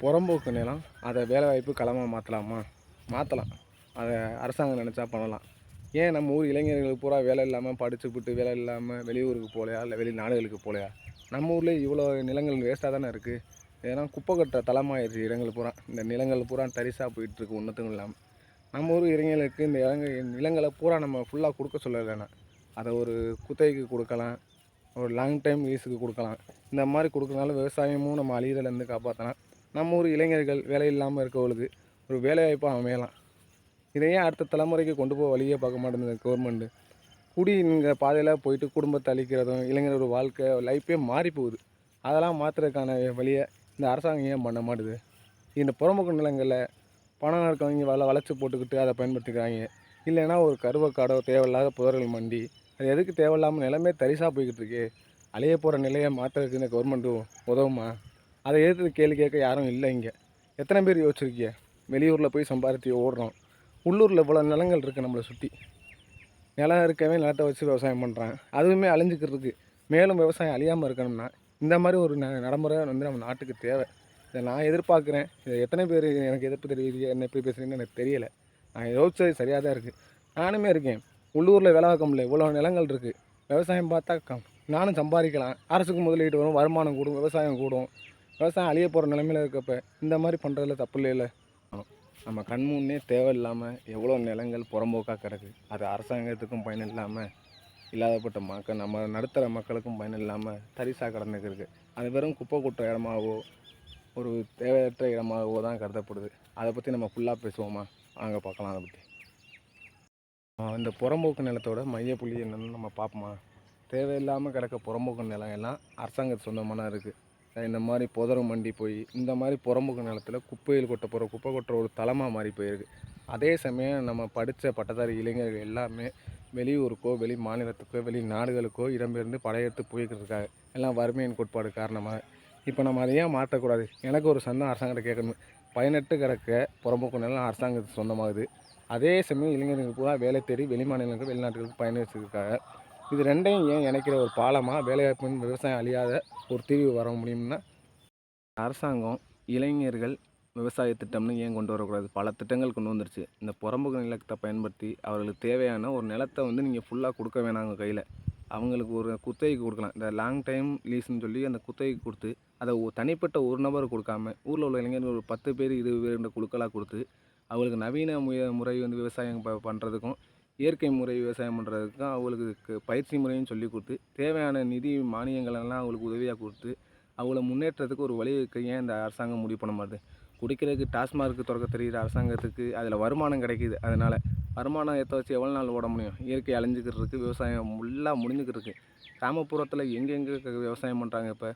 புறம்போக்கு நிலம் அதை வேலைவாய்ப்பு களமாக மாற்றலாமா மாற்றலாம் அதை அரசாங்கம் நினச்சா பண்ணலாம். ஏன் நம்ம ஊர் இளைஞர்களுக்கு பூரா வேலை இல்லாமல் படிச்சுப்புட்டு வேலை இல்லாமல் வெளியூருக்கு போகலையா இல்லை வெளி நாடுகளுக்கு போகலையா நம்ம ஊர்லேயே இவ்வளோ நிலங்கள் வேஸ்ட்டாக தானே இருக்குது ஏன்னா குப்பை கட்டுற தளமாகிடுச்சு இடங்கள் பூரா. இந்த நிலங்கள் பூரா தரிசாக போயிட்டுருக்கு ஒன்றுத்துக்கும் இல்லாமல் நம்ம ஊர் இளைஞர்களுக்கு இந்த இலங்கை நிலங்களை பூரா நம்ம ஃபுல்லாக கொடுக்க சொல்லலைண்ணா அதை ஒரு குத்தகைக்கு கொடுக்கலாம் ஒரு லாங் டைம் லீஸுக்கு கொடுக்கலாம். இந்த மாதிரி கொடுக்கறனால விவசாயமும் நம்ம அழியிறதுலேருந்து காப்பாற்றலாம் நம்ம ஊர் இளைஞர்கள் வேலை இல்லாமல் இருக்கவங்களுக்கு ஒரு வேலைவாய்ப்பாக அமையலாம் இதையே அடுத்த தலைமுறைக்கு கொண்டு போக வழியே பார்க்க மாட்டேங்குது கவர்மெண்ட்டு குடிங்கிற பாதையில் போயிட்டு குடும்பத்தை அழிக்கிறதும் இளைஞரோட வாழ்க்கை லைஃபே மாறி போகுது. அதெல்லாம் மாற்றுறதுக்கான வழியை இந்த அரசாங்கம் ஏன் பண்ண மாட்டுது? இந்த புறமுக நிலங்களில் பணம் இருக்கவங்க வள வளைச்சி போட்டுக்கிட்டு அதை பயன்படுத்திக்கிறாங்க. இல்லைன்னா ஒரு கருவக்காடோ தேவையில்லாத புதர்கள் மண்டி அது எதுக்கு தேவையில்லாமல் நிலமே தரிசாக போய்கிட்டு இருக்கு? அழிய போகிற நிலையை மாற்றுறதுக்கு இந்த கவர்மெண்ட்டும் உதவுமா? அதை ஏற்று கேள்வி கேட்க யாரும் இல்லை இங்கே. எத்தனை பேர் யோசிச்சிருக்கீங்க? வெளியூரில் போய் சம்பாதித்து ஓடுறோம். உள்ளூரில் இவ்வளோ நிலங்கள் இருக்குது நம்மளை சுற்றி நிலம் இருக்கவே நிலத்தை வச்சு விவசாயம் பண்ணுறாங்க அதுவுமே அழிஞ்சிக்கிறதுக்கு. மேலும் விவசாயம் அழியாமல் இருக்கணும்னா இந்த மாதிரி ஒரு ந நடைமுறை வந்து நம்ம நாட்டுக்கு தேவை. இதை நான் எதிர்பார்க்குறேன். இதை எத்தனை பேர் எனக்கு எதிர்ப்பு தெரிவிக்கிறீங்க என்ன எப்படி பேசுகிறீங்கன்னு எனக்கு தெரியலை. நான் யோசிச்சது சரியாக தான் இருக்குது நானுமே இருக்கேன். உள்ளூரில் வேலை பார்க்க முடியல. இவ்வளோ நிலங்கள் இருக்குது விவசாயம் பார்த்தா கம். நானும் சம்பாதிக்கலாம். அரசுக்கு முதலீடு வரும். வருமானம் கூடும். விவசாயம் கூடும். விவசாயம் அழிய போகிற நிலமையில இருக்கப்ப இந்த மாதிரி பண்ணுறதுல தப்பு இல்லைல்ல? நம்ம கண் முன்னே தேவையில்லாமல் எவ்வளோ நிலங்கள் புறம்போக்காக கிடக்கு. அது அரசாங்கத்துக்கும் பயன் இல்லாமல் இல்லாதப்பட்ட மக்கள் நம்ம நடுத்தர மக்களுக்கும் பயன் இல்லாமல் தரிசாக கிடந்துருக்கு அது வெறும் குப்பை கொட்டுற இடமாவோ ஒரு தேவையற்ற இடமாகவோ தான் கருதப்படுது. அதை பற்றி நம்ம ஃபுல்லாக பேசுவோமா? வாங்க பார்க்கலாம் அதை பற்றி இந்த புறம்போக்கு நிலத்தோட மையப்புள்ளி என்னன்னு நம்ம பார்ப்போமா? தேவையில்லாமல் கிடக்க புறம்போக்கு நிலம் எல்லாம் அரசாங்கத்து சொந்தமான இருக்குது இந்த மாதிரி புதரும் மண்டி போய் இந்த மாதிரி புறம்புக்கு நிலத்தில் குப்பையில் கொட்ட போகிற குப்பை கொட்டுற ஒரு தளமாக மாறி போயிருக்கு. அதே சமயம் நம்ம படித்த பட்டதாரி இளைஞர்கள் எல்லாமே வெளியூருக்கோ வெளி மாநிலத்துக்கோ வெளி நாடுகளுக்கோ இடம்பெயர்ந்து படையெடுத்து போய்க்கிறதுக்காக எல்லாம் வறுமையின் கோட்பாடு காரணமாக. இப்போ நம்ம அதை ஏன் மாற்றக்கூடாது. எனக்கு ஒரு சந்தம் அரசாங்கத்தை கேட்கணும். பயனெட்டு கிடக்க புறம்போக்கு நிலம் அரசாங்கத்துக்கு சொந்தமாகுது. அதே சமயம் இளைஞர்கள் பூரா வேலை தேடி வெளி மாநிலங்களுக்கு வெளிநாட்டுகளுக்கு பயணிச்சதுக்காக இது ரெண்டையும் ஏன் இணைக்கிற ஒரு பாலமாக வேலைவாய்ப்பின் விவசாயம் அழியாத ஒரு தீர்வு வர முடியும்னா? அரசாங்கம் இளைஞர்கள் விவசாய திட்டம்னு ஏன் கொண்டு வரக்கூடாது? பல திட்டங்கள் கொண்டு வந்துருச்சு. இந்த புறம்புக்கு நிலத்தை பயன்படுத்தி அவர்களுக்கு தேவையான ஒரு நிலத்தை வந்து நீங்கள் ஃபுல்லாக கொடுக்க வேணாம் உங்கள் கையில். அவங்களுக்கு ஒரு குத்தகைக்கு கொடுக்கலாம். இந்த லாங் டைம் லீஸ்ன்னு சொல்லி அந்த குத்தகைக்கு கொடுத்து அதை தனிப்பட்ட ஒரு நபர் கொடுக்காம ஊரில் உள்ள இளைஞர்கள் ஒரு பத்து பேர் இருபது பேர் குழுக்களாக கொடுத்து அவங்களுக்கு நவீன முய முறை வந்து விவசாயம் ப பண்ணுறதுக்கும் இயற்கை முறை விவசாயம் பண்ணுறதுக்கும் அவங்களுக்கு பயிற்சி முறையும் சொல்லி கொடுத்து தேவையான நிதி மானியங்களெல்லாம் அவங்களுக்கு உதவியாக கொடுத்து அவங்கள முன்னேற்றத்துக்கு ஒரு வழி ஏன் இந்த அரசாங்கம் முடிவு பண்ண மாட்டுது? குடிக்கிறதுக்கு டாஸ்மார்க் திறக்க தெரிகிற அரசாங்கத்துக்கு அதில் வருமானம் கிடைக்கிது. அதனால் வருமானம் ஏற்ற வச்சு எவ்வளோ நாள் ஓட முடியும்? இயற்கை அழிஞ்சிக்கிறதுக்கு விவசாயம் ஃபுல்லாக முடிஞ்சுக்கிட்டு கிராமப்புறத்தில் எங்கெங்கே விவசாயம் பண்ணுறாங்க இப்போ?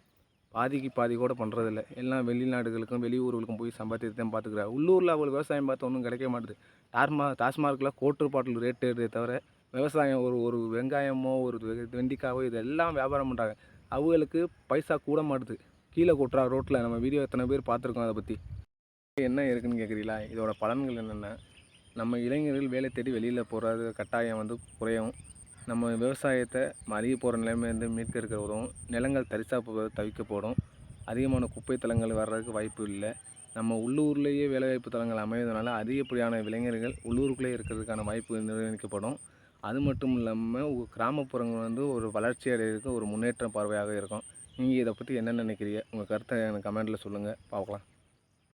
பாதிக்கு பாதி கூட பண்ணுறதில்ல எல்லாம் வெளிநாடுகளுக்கும் வெளியூர்களுக்கும் போய் சம்பாதித்து தான் பார்த்துக்குறா. உள்ளூரில் அவங்களுக்கு விவசாயம் பார்த்து ஒன்றும் கிடைக்க மாட்டுது. டாஸ்மா டாஸ்மார்க்கில் கோட்டு பாட்டில் ரேட் ஏறுதே தவிர விவசாயம் ஒரு ஒரு வெங்காயமோ ஒரு வெண்டிக்காவோ இதெல்லாம் வியாபாரம் பண்ணுறாங்க அவங்களுக்கு பைசா கூட மாட்டுது. கீழே கொட்டுறா ரோட்டில் நம்ம வீடியோ எத்தனை பேர் பார்த்துருக்கோம் அதை பற்றி என்ன இருக்குன்னு கேட்குறீங்களா இதோட பலன்கள் என்னென்ன? நம்ம இளைஞர்கள் வேலை தேடி வெளியில் போகிறது கட்டாயம் வந்து குறையும். நம்ம விவசாயத்தை மறிய போகிற நிலைமையிலேருந்து மீட்க இருக்கிற உதவும் நிலங்கள் தரிசா போவது தவிக்கப்படும். அதிகமான குப்பை தலங்கள் வர்றதுக்கு வாய்ப்பு இல்லை. நம்ம உள்ளூர்லேயே வேலைவாய்ப்பு தலங்கள் அமைவதனால அதிகப்படியான இளைஞர்கள் உள்ளூருக்குள்ளே இருக்கிறதுக்கான வாய்ப்பு நிர்ணயிக்கப்படும். அது மட்டும் இல்லாமல் கிராமப்புறங்கள் வந்து ஒரு வளர்ச்சி அடைகிறதுக்கு ஒரு முன்னேற்ற பார்வையாக இருக்கும். நீங்கள் இதை பற்றி என்ன நினைக்கிறீங்க? உங்கள் கருத்தை எனக்கு கமெண்ட்டில் சொல்லுங்கள் பார்க்கலாம்.